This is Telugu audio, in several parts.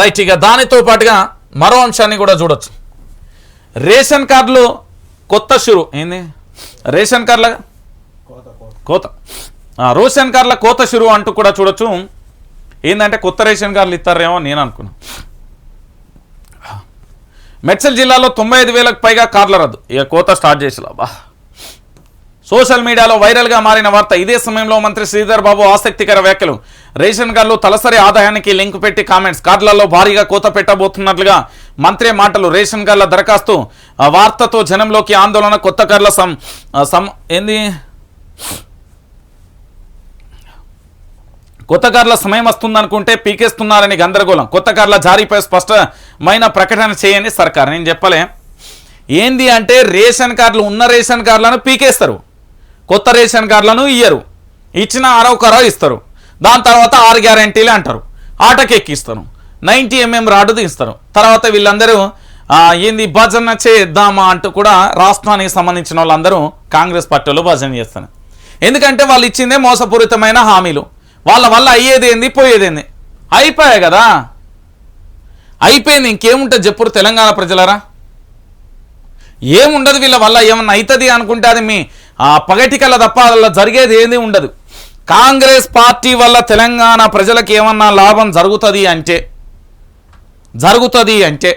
రైట్ ఇక దానితో పాటుగా మరో అంశాన్ని కూడా చూడొచ్చు. రేషన్ కార్డులు కొత్త షురు ఏంది? రేషన్ కార్డుల కోత. రేషన్ కార్డుల కోత షురు అంటూ కూడా చూడొచ్చు. ఏంటంటే కొత్త రేషన్ కార్డులు ఇస్తారేమో నేను అనుకున్నా. మెడ్చల్ జిల్లాలో తొంభై ఐదు వేలకు పైగా కార్ల రద్దు. ఇక కోత స్టార్ట్ చేసి బా. సోషల్ మీడియాలో వైరల్గా మారిన వార్త ఇదే సమయంలో మంత్రి శ్రీధర్ బాబు ఆసక్తికర వ్యాఖ్యలు. రేషన్ కార్డులు తలసరి ఆదాయానికి లింక్ పెట్టి కామెంట్స్. కార్డులలో భారీగా కోత పెట్టబోతున్నట్లుగా మంత్రి మాటలు రేషన్ కార్డుల దరఖాస్తు వార్తతో జనంలోకి ఆందోళన కొత్త కార్ల సం సం ఏంది? కొత్త కార్ల సమయం వస్తుందనుకుంటే పీకేస్తున్నారని గందరగోళం. కొత్త కార్ల జారీపై స్పష్టమైన ప్రకటన చేయండి సర్కార్. నేను చెప్పలే. ఏంది అంటే రేషన్ కార్డులు ఉన్న రేషన్ కార్డులను పీకేస్తారు. కొత్త రేషన్ కార్డులను ఇయ్యరు. ఇచ్చిన అరవ కరో ఇస్తారు. దాని తర్వాత ఆరు గ్యారంటీలు అంటారు. ఆటకి ఎక్కిస్తారు నైంటీ ఎంఎం రాడు తీస్తారు. తర్వాత వీళ్ళందరూ ఏంది భజన చేద్దామా అంటూ కూడా రాష్ట్రానికి సంబంధించిన వాళ్ళందరూ కాంగ్రెస్ పార్టీలో భజన చేస్తారు. ఎందుకంటే వాళ్ళు ఇచ్చిందే మోసపూరితమైన హామీలు. వాళ్ళ వల్ల అయ్యేది ఏంది పోయేది ఏంది? అయిపోయాయి కదా? అయిపోయింది. ఇంకేముంటుంది చెప్పురు తెలంగాణ ప్రజలరా? ఏముండదు వీళ్ళ వల్ల ఏమన్నా అవుతుంది అనుకుంటే అది మీ ఆ పగటికల తప్ప అలా జరిగేది ఏది ఉండదు. కాంగ్రెస్ పార్టీ వల్ల తెలంగాణ ప్రజలకు ఏమన్నా లాభం జరుగుతుంది అంటే జరుగుతుంది అంటే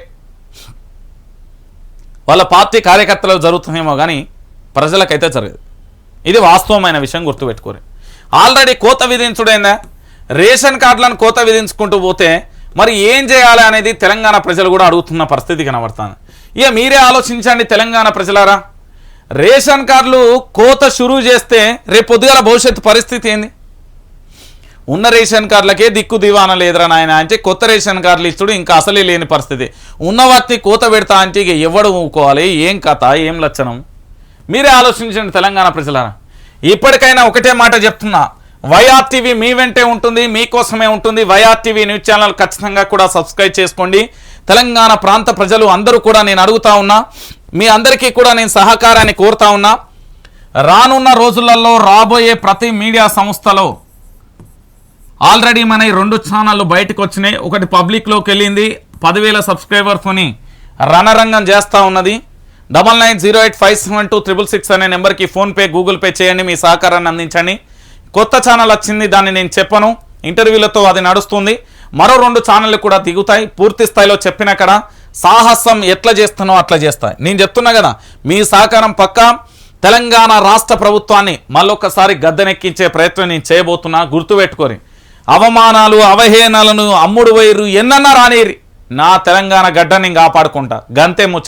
వాళ్ళ పార్టీ కార్యకర్తలకు జరుగుతుందేమో కానీ ప్రజలకైతే జరగదు. ఇది వాస్తవమైన విషయం గుర్తుపెట్టుకోరు. ఆల్రెడీ కోత విధించుడైందా? రేషన్ కార్డులను కోత విధించుకుంటూ పోతే మరి ఏం చేయాలి అనేది తెలంగాణ ప్రజలు కూడా అడుగుతున్న పరిస్థితి కనబడుతుంది. ఇక మీరే ఆలోచించండి తెలంగాణ ప్రజలారా. రేషన్ కార్డులు కోత షురూ చేస్తే రేపు పొద్దుగల భవిష్యత్తు పరిస్థితి ఏంది? ఉన్న రేషన్ కార్డులకే దిక్కు దివాన లేదురా నాయన అంటే కొత్త రేషన్ కార్డులు ఇస్తుడు ఇంకా అసలే లేని పరిస్థితి. ఉన్న వాటిని కోత పెడతా అంటే ఇక ఎవడు ఊకోవాలి? ఏం కథ? ఏం లక్షణం మీరే ఆలోచించండి తెలంగాణ ప్రజలారా. ఇప్పటికైనా ఒకటే మాట చెప్తున్నా. వైఆర్టీవీ మీ వెంటే ఉంటుంది మీకోసమే ఉంటుంది. వైఆర్టీవీ న్యూస్ ఛానల్ ఖచ్చితంగా కూడా సబ్స్క్రైబ్ చేసుకోండి. తెలంగాణ ప్రాంత ప్రజలు అందరూ కూడా నేను అడుగుతా ఉన్నా మీ అందరికీ కూడా నేను సహకారాన్ని కోరుతా ఉన్నా. రానున్న రోజులలో రాబోయే ప్రతి మీడియా సంస్థలో ఆల్రెడీ మన రెండు ఛానళ్ళు బయటకు వచ్చినాయి. ఒకటి పబ్లిక్లోకి వెళ్ళింది. పదివేల సబ్స్క్రైబర్స్ని రణరంగం చేస్తూ ఉన్నది. Double nine zero eight five seven two triple six అనే నెంబర్కి ఫోన్పే గూగుల్ పే చేయండి. మీ సహకారాన్ని అందించండి. కొత్త ఛానల్ వచ్చింది దాన్ని నేను చెప్పను. ఇంటర్వ్యూలతో అది నడుస్తుంది. మరో రెండు ఛానళ్ళు కూడా దిగుతాయి. పూర్తి స్థాయిలో చెప్పిన కడ సాహసం ఎట్లా చేస్తానో అట్లా చేస్తాయి. నేను చెప్తున్నా కదా మీ సహకారం పక్క తెలంగాణ రాష్ట్ర ప్రభుత్వాన్ని మళ్ళొకసారి గద్దెనెక్కించే ప్రయత్నం నేను చేయబోతున్నా. గుర్తుపెట్టుకోరి. అవమానాలు అవహేనాలను అమ్ముడు వైరు ఎన్నన్నా రానేరి నా తెలంగాణ గడ్డ నేను కాపాడుకుంటా. గంతే ముచ్చ